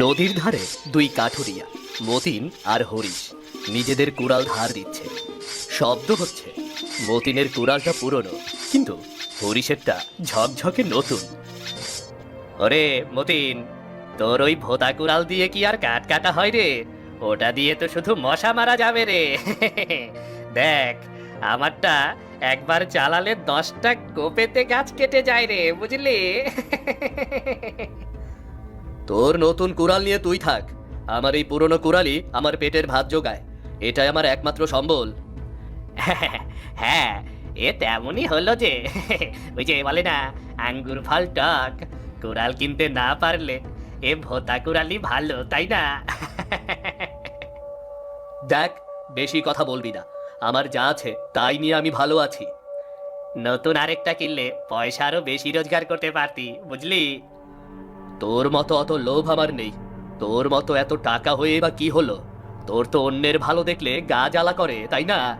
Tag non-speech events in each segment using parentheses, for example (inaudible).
নদীর ধারে দুই কাঠুরিয়া, মতিন আর হরিশ, নিজেদের কুড়াল ধার দিচ্ছে। শব্দ হচ্ছে, মতিনের কুড়ালটা পুরনো, কিন্তু হরিশেরটা ঝকঝকে নতুন। ওরে মতিন, তোর ওই ভোতা কুড়াল দিয়ে কি আর কাট কাটা হয় রে? ওটা দিয়ে তো শুধু মশা মারা যাবে রে। (laughs) দেখ, আমারটা একবার চালালে দশটা কোপেতে গাছ কেটে যায় রে, বুঝলি? (laughs) তোর নতুন কুড়াল নিয়ে তুই থাক। আমার এই পুরনো কুড়ালই আমার পেটের ভাত জোগায়। এটাই আমার একমাত্র সম্বল। (laughs) হ্যাঁ এ তেমনই হলো যে। (laughs) ওই যে বলে না আঙ্গুর ফল টক কুড়াল কিনতে না পারলে এ ভোতা কুড়ালই ভালো তাই না? (laughs) দেখ বেশি কথা বলবি না। আমার যা আছে তাই নিয়ে আমি ভালো আছি। নতুন আরেকটা কিনলে পয়সা আরও বেশি রোজগার করতে পারতি বুঝলি? তোর মতো অত লোভ আমার নেই। তোর মতো এত টাকা হয়ে বা কি হলো? তোর তো অন্যের ভালো দেখলে গা জ্বালা করে, তাই না?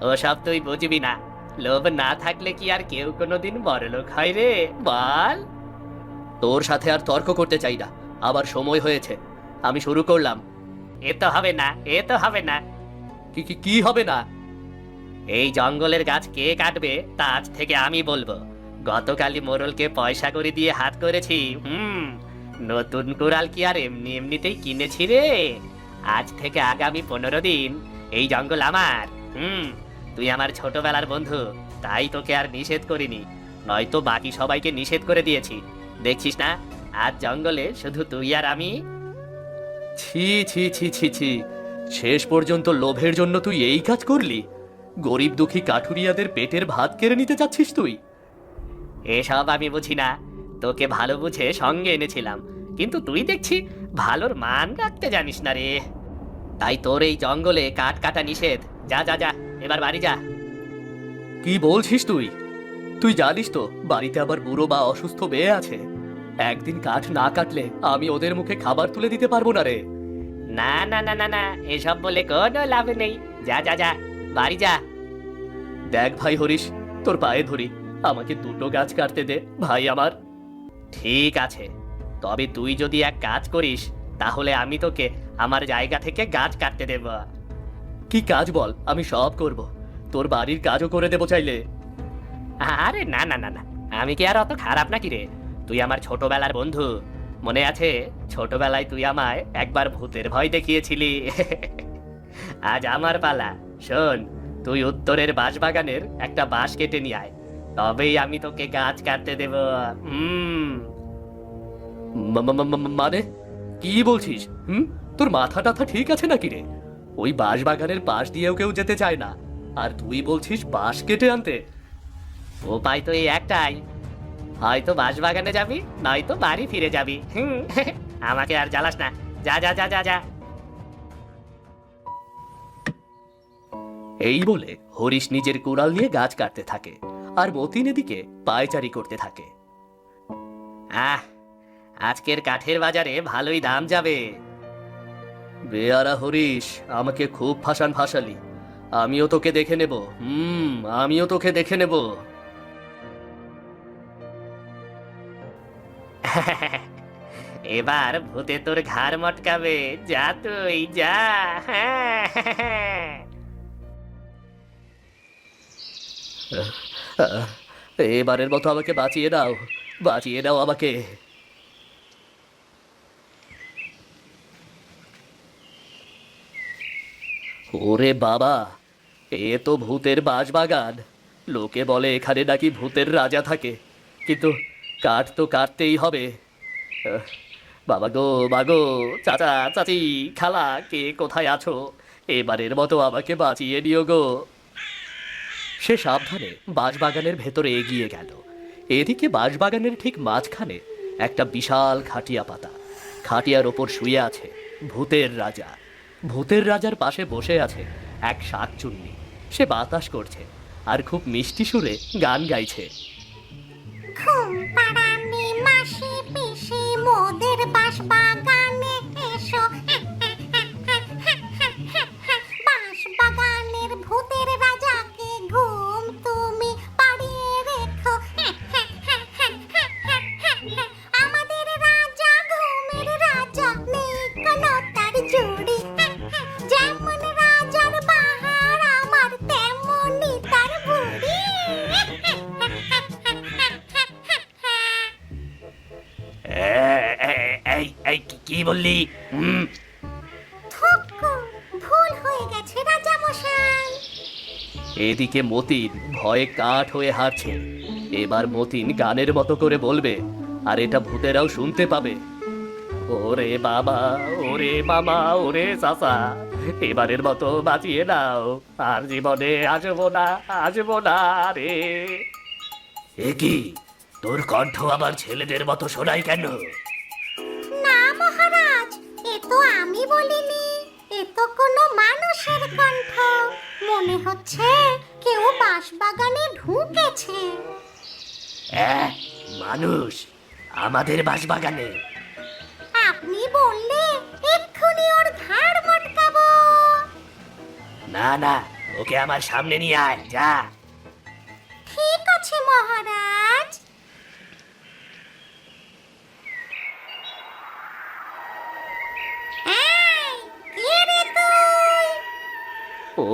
ওসব তুই বুঝবি না। লোভ না থাকলে কি আর কেউ কোনোদিন বড়লোক হয় রে, বল। তোর সাথে আর তর্ক করতে চাই না। আবার সময় হয়েছে। আমি শুরু করলাম। এ তো হবে না, এ তো হবে না। কি কি কি হবে না? এই জঙ্গলের গাছ কে কাটবে, তা আজ থেকে আমি বলব। গতকালই মোরলকে পয়সা করে দিয়ে হাত করেছি, হুম। নতুন কুড়াল কি আর এমনি এমনিতেই কিনেছি রে? আজ থেকে আগামী পনেরো দিন এই জঙ্গল আমার, হুম। তুই আমার ছোটবেলার বন্ধু, তাই তোকে আর নিষেধ করিনি। নয়তো বাকি সবাইকে নিষেধ করে দিয়েছি। দেখছিস না, আজ জঙ্গলে শুধু তুই আর আমি? ছি ছি ছি ছি ছি। শেষ পর্যন্ত লোভের জন্য তুই এই কাজ করলি? গরিব দুঃখী কাঠুরিয়াদের পেটের ভাত কেড়ে নিতে চাচ্ছিস তুই? এসব আমি বুঝি না। তোকে ভালো বুঝে সঙ্গে এনেছিলাম। কিন্তু তুই দেখছি ভালোর মান রাখতে জানিস না রে। তাই তোর এই জঙ্গলে কাঠ কাটা নিষেধ। যা যা যা এবার বাড়ি যা। কি বলছিস তুই? তুই জানিস তো বাড়িতে আবার বুড়ো বা অসুস্থ মেয়ে আছে। একদিন কাঠ না কাটলে আমি ওদের মুখে খাবার তুলে দিতে পারব না রে। না না না না না এসব বলে কোনো লাভ নেই। যা যা যা বাড়ি যা। দেখ ভাই হরিশ তোর পায়ে ধরি। আমাকে দুটো গাছ কাটতে দে, ভাই আমার। ঠিক আছে, তবে তুই যদি এক কাজ করিস, তাহলে আমি তোকে আমার জায়গা থেকে গাছ কাটতে দেব। কি কাজ বল, আমি সব করব। তোর বাড়ির কাজও করে দেবো চাইলে। আরে না না না না, আমি কি আর অত খারাপ নাকি রে? তুই আমার ছোটবেলার বন্ধু। মনে আছে, ছোটবেলায় তুই আমায় একবার ভূতের ভয় দেখিয়েছিলি। আজ আমার পালা। শোন, তুই উত্তরের বাঁশবাগানের একটা বাঁশ কেটে নিয়ে আয়। তবেই আমি তোকে গাছ কাটতে দেব। হুম। মানে? কি বলছিস? হুম? তোর মাথা টাথা ঠিক আছে নাকি রে? ওই বাঁশবাগানের পাশ দিয়েও কেউ যেতে চায় না। আর তুই বলছিস বাঁশ কেটে আনতে। উপায় তো এই একটাই। হয়তো বাঁশবাগানে যাবি, নয়তো বাড়ি ফিরে যাবি। হুম। আমাকে আর জ্বালাস না। যা যা যা যা যা। এই বলে হরিশ নিজের কুড়াল নিয়ে গাছ কাটতে থাকে। আর মতিন এদিকে পায়চারি করতে থাকে। আহ, আজকের কাঠের বাজারে ভালোই দাম যাবে। বেয়ারা হরিশ, আমাকে খুব ফাঁসান ফাঁসালি। আমিও তোকে দেখে নেব। হুম, আমিও তোকে দেখে নেব। (laughs) এবার ভূতে তোর ঘাড় মটকাবে। যা তুই, যা। (laughs) এবারের মতো আমাকে বাঁচিয়ে দাও বাঁচিয়ে দাও আমাকে। ওরে বাবা, এ তো ভূতের বাঁশবাগান লোকে বলে এখানে নাকি ভূতের রাজা থাকে, কিন্তু কাঠ তো কাটতেই হবে। বাবা গো বাগো চাচা, চাচি, খালা, কে কোথায় আছো? এবারের মতো আমাকে বাঁচিয়ে দিও গো। সে সাবধানে বাঁশবাগানের ভেতরে এগিয়ে গেল। এদিকে বাঁশবাগানের ঠিক মাঝখানে একটা বিশাল খাটিয়া পাতা। খাটিয়ার ওপর শুয়ে আছে ভূতের রাজা। ভূতের রাজার পাশে বসে আছে এক শাকচুন্নি। সে বাতাস করছে আর খুব মিষ্টি সুরে গান গাইছে। মাসি পিসি মোদের বাস কি বললি? হুম। ভুল হয়ে গেছে রাজা মশাই এদিকে মতিন ভয়ে কাঠ হয়ে হারছে এবার মতিন গানের মতো করে বলবে আর এটা ভূতেরাও শুনতে পাবে। ওরে বাবা ওরে মামা ওরে চাচা এবারের মতো বাঁচিয়ে নাও। আর জীবনে আসব না আসব না রে। এ কি? তোর কণ্ঠ আবার ছেলেদের মতো শোনাই কেন? কোনো মানুষের কণ্ঠ। মনে হচ্ছে কেউ বাঁশবাগানে ঢুকেছে। মানুষ আমাদের বাসবাগানে আপনি বললে এক্ষুনি ওর ঘাড় মটকাবো। না না ওকে আমার সামনে নিয়ে আয় যা। ঠিক আছে মহারাজ এই, কে রে তুই?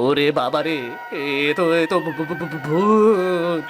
ওরে বাবা রে এ তো এ তো ভূত।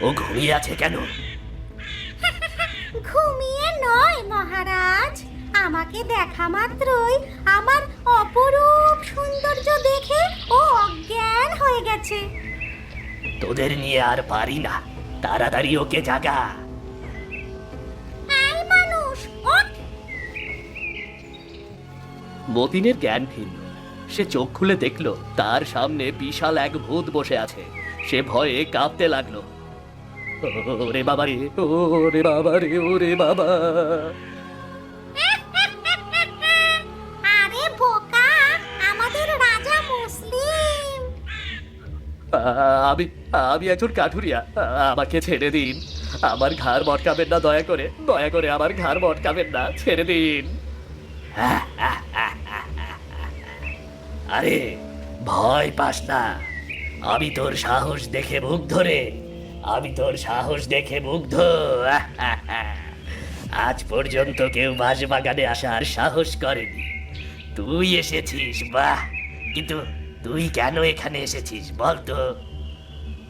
ও ঘুমিয়ে আছে কেন? (laughs) ঘুমিয়ে নয় মহারাজ। আমাকে দেখা মাত্রই আমার অপরূপ সৌন্দর্য দেখে ও অজ্ঞান হয়ে গেছে। তোদের নিয়ে আর পারি না। তাড়াতাড়ি ওকে জাগা। এই মানুষ ওঠ। মতিনের জ্ঞান ফিরল সে চোখ খুলে দেখল তার সামনে বিশাল এক ভূত বসে আছে। সে ভয়ে কাঁপতে লাগল। ওরে বাবা রে ওরে বাবা রে ওরে বাবা। আরে বোকা আমাদের রাজা মুসলিম। আমি আমি একজন কাঠুরিয়া আমাকে ছেড়ে দিন। আমার ঘাড় মটকাবেন না দয়া করে দয়া করে আমার ঘাড় মটকাবেন না ছেড়ে দিন। আরে ভয় পাস না। আমি তোর সাহস দেখে মুখ রে আমি তোর সাহস দেখে মুগ্ধ। আজ পর্যন্ত কেউ বাগানে আসার সাহস করেনি। তুই এসেছিস, বাহ! কিন্তু তুই কেন এখানে এসেছিস বল তো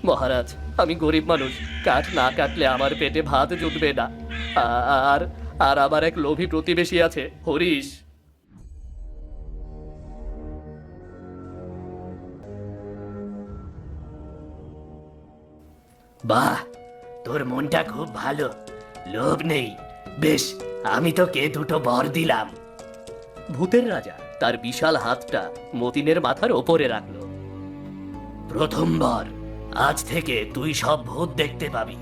মহারাজ, আমি গরিব মানুষ। কাঠ না কাটলে আমার পেটে ভাত জুটবে না। আর আর আমার এক লোভী প্রতিবেশী আছে, হরিশ। বাহ, তোর মনটা খুব ভালো। লোভ নেই। বেশ, আমি তোকে দুটো বর দিলাম। ভূতের রাজা তার বিশাল হাতটা মতিনের মাথার ওপরে রাখল। প্রথম বর, আজ থেকে তুই সব ভূত দেখতে পাবি।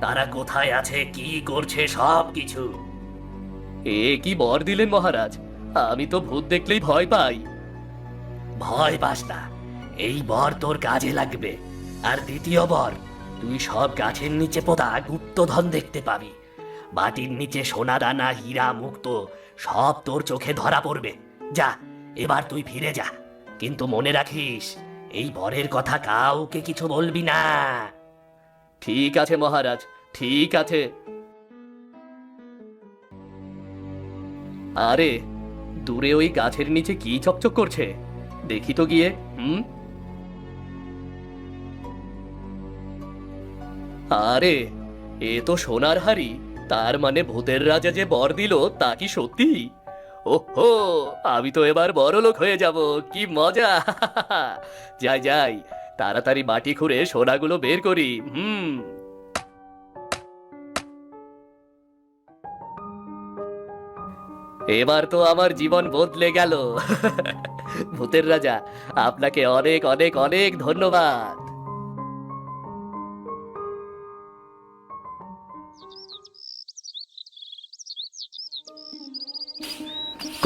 তারা কোথায় আছে, কি করছে সব কিছু এ কি বর দিলেন মহারাজ? আমি তো ভূত দেখলেই ভয় পাই। ভয় পাস না। এই বর তোর কাজে লাগবে। আর দ্বিতীয় বর তুই সব গাছের নিচে পোতা গুপ্তধন দেখতে পাবি। মাটির নিচে সোনা দানা, হীরা, মুক্ত, সব তোর চোখে ধরা পড়বে। যা, এবার তুই ফিরে যা। কিন্তু মনে রাখিস, এই বরের কথা কাউকে কিছু বলবি না। ঠিক আছে, মহারাজ, ঠিক আছে। আরে, দূরে ওই গাছের নিচে কি চকচক করছে? দেখি তো গিয়ে, হুম? আরে, এ তো সোনার হাড়ি। তার মানে ভূতের রাজা যে বর দিল, তা কি সত্যি? ওহো, আমি তো এবার বড় লোক হয়ে যাব, কি মজা! (laughs) যাই যাই, তাড়াতাড়ি মাটি খুঁড়ে সোনাগুলো বের করি, হুম। এবার তো আমার জীবন বদলে গেল। (laughs) ভূতের রাজা, আপনাকে অনেক অনেক অনেক ধন্যবাদ।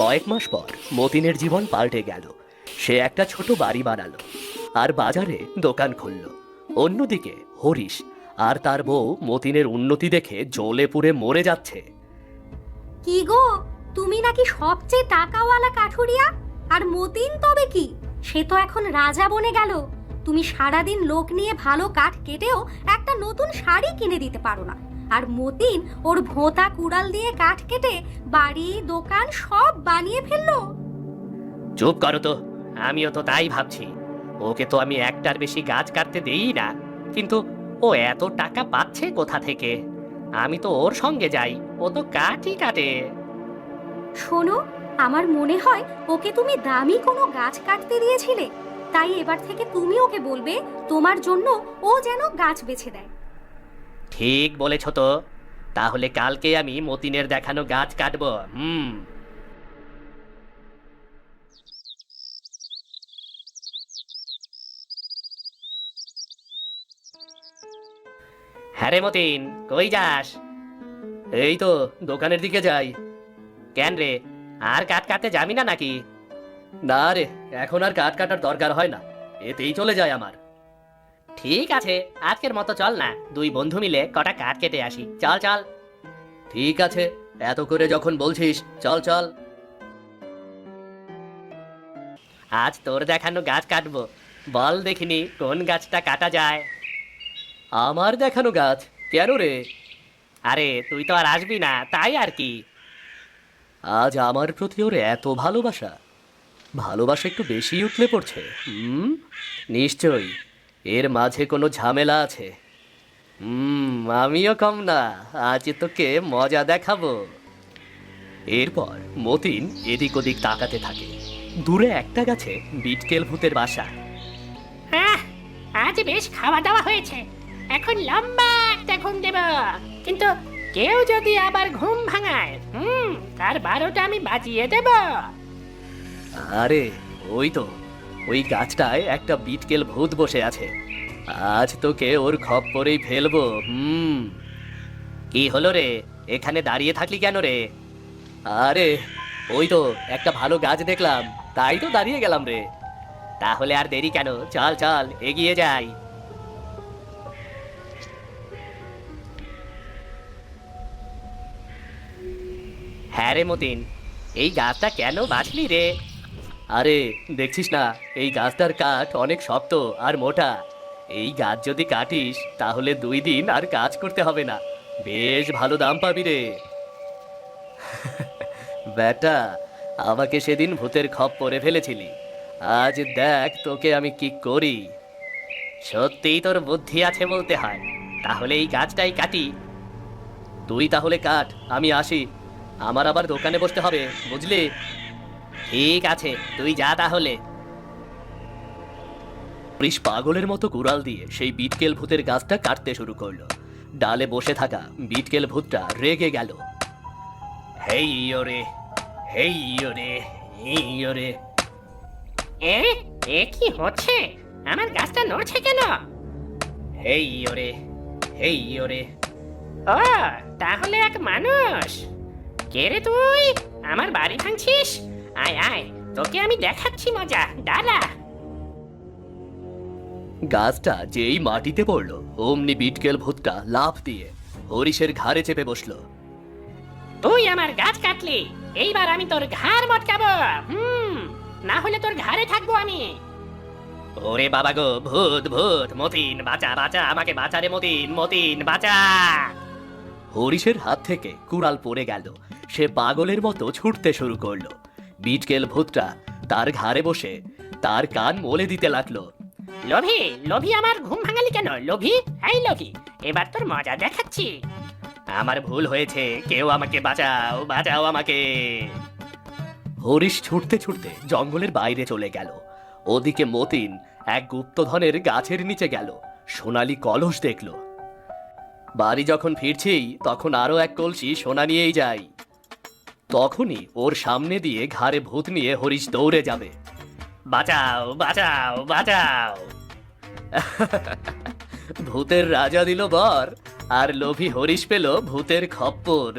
কয়েক মাস পর মতিনের জীবন পাল্টে গেল। সে একটা ছোট বাড়ি বানালো আর বাজারে দোকান খুলল। অন্যদিকে হরিশ আর তার বউ মতিনের উন্নতি দেখে জ্বলে পুড়ে মরে যাচ্ছে। কি গো, তুমি নাকি সবচেয়ে টাকাওয়ালা কাঠুরিয়া? আর মতিন তবে কি? সে তো এখন রাজা বনে গেল। তুমি সারাদিন লোক নিয়ে ভালো কাঠ কেটেও একটা নতুন শাড়ি কিনে দিতে পারো না। আর মতিন ওর ভোঁতা কুড়াল দিয়ে কাঠ কেটে বাড়ি দোকান সব বানিয়ে ফেলল। চুপ করো তো আমিও তো তাই ভাবছি। ওকে তো আমি একটার বেশি গাছ কাটতে দেই না কিন্তু ও এত টাকা পাচ্ছে কোথা থেকে? আমি তো ওর সঙ্গে যাই ও তো কাঠই কাটে। শোনো আমার মনে হয় ওকে তুমি দামি কোনো গাছ কাটতে দিয়েছিলে। তাই এবার থেকে তুমি ওকে বলবে তোমার জন্য ও যেন গাছ বেছে দেয়। ঠিক বলেছ তো। তাহলে কালকে আমি মতিনের দেখানো গাছ কাটবো, হুম। হ্যাঁ রে মতিন, কই যাস? এই তো, দোকানের দিকে যাই। কেন রে, আর কাঠ কাটতে যাবি না নাকি? না রে, এখন আর কাঠ কাটার দরকার হয় না। এতেই চলে যায় আমার। ঠিক আছে আজকের মতো চল না। দুই বন্ধু মিলে কটা কাঠ কেটে আসি। চল চল। ঠিক আছে এত করে যখন বলছিস চল চল। আজ তোর দেখানো গাছ কাটবো। বল দেখিনি কোন গাছটা কাটা যায়। আমার দেখানো গাছ? কেন রে? আরে তুই তো আর আসবি না তাই আর কি? আজ আমার প্রতি ওর এত ভালোবাসা। ভালোবাসা একটু বেশি উঠলে পড়ছে। হুম? নিশ্চয়ই। এর মাঝে কোনো ঝামেলা আছে। হুম আমিও কম না আজ তোকে মজা দেখাবো। এরপর মতিন এদিক ওদিক তাকাতে থাকে। দূরে একটা গাছে বিটকেল ভূতের বাসা। হ্যাঁ আজ বেশ খাওয়া দাওয়া হয়েছে। এখন লম্বা একটা ঘুম দেব। কিন্তু কেউ যদি আবার ঘুম ভাঙায় হুম তার বারোটা আমি বাজিয়ে দেব। আরে ওই তো। ওই গাছটায় একটা বিটকেল ভূত বসে আছে। আজ তোকে ওর খপ্পরেই ফেলব, হুম। কি হলো রে? এখানে দাঁড়িয়ে থাকলি কেন রে? আরে, ওই তো, একটা ভালো গাছ দেখলাম। তাই তো দাঁড়িয়ে গেলাম রে। তাহলে আর দেরি কেন? চল চল, এগিয়ে যাই। হ্যাঁ রে মতিন, এই গাছটা কেন বাঁচলি রে? আরে, দেখছিস না, এই গাছটার কাঠ অনেক শক্ত আর মোটা। এই গাছ যদি কাটিস, তাহলে দুই দিন আর কাজ করতে হবে না। বেশ ভালো দাম পাবি রে। (laughs) বেটা আমাকে সেদিন ভূতের খপ পরে ফেলেছিলি। আজ দেখ তোকে আমি কি করি। সত্যিই তোর বুদ্ধি আছে বলতে হয়। তাহলে এই গাছটাই কাটি। তুই তাহলে কাট, আমি আসি। আমার আবার দোকানে বসতে হবে, বুঝলি? ঠিক আছে তুই যা তাহলে। বৃষ পাগলের মতো কুড়াল দিয়ে সেই বিটকেল ভূতের গাছটা কাটতে শুরু করল। ডালে বসে থাকা বিটকেল ভূতটা রেগে গেল। হেই ওরে হেই ওরে এই ওরে এ এ কি হচ্ছে? আমার গাছটা নড়ছে কেন? হেই ওরে হেই ওরে ও তাহলে এক মানুষ। কে রে তুই? আমার বাড়ি ভাঙছিস? আয় আয় তোকে আমি দেখাচ্ছি মজা দাঁড়া। গাছটা যেই মাটিতে পড়ল অমনি বিটকেল ভূতটা লাফ দিয়ে হরিশের ঘাড়ে চেপে বসল। তুই আমার গাছ কাটলি এইবার আমি তোর ঘাড় মটকাবো হুম না হলে তোর ঘাড়ে থাকব আমি। ওরে বাবা গো ভূত ভূত মতিন বাঁচা বাঁচা আমাকে বাঁচা রে মতিন মতিন বাঁচা। হরিশের হাত থেকে কুড়াল পড়ে গেল সে পাগলের মতো ছুটতে শুরু করল। বিটকেল ভূতটা তার ঘাড়ে বসে তার কান মলে দিতে লাগল। লোভি লোভি আমার ঘুম ভাঙালি কেন? লোভি? এই লোভি এবার তোর মজা দেখাচ্ছি। আমার ভুল হয়েছে কেউ আমাকে বাঁচাও বাঁচাও আমাকে। হরিশ ছুটতে ছুটতে জঙ্গলের বাইরে চলে গেল। ওদিকে মতিন এক গুপ্তধনের গাছের নিচে গেল। সোনালি কলস দেখল। বাড়ি যখন ফিরছি তখন আরও এক কলসি সোনা নিয়েই যাই। তখনই ওর সামনে দিয়ে ঘাড়ে ভূত নিয়ে হরিশ দৌড়ে যাবে। বাঁচাও বাঁচাও বাঁচাও। ভূতের রাজা দিল বর, আর লোভী হরিশ পেল ভূতের খপ্পর।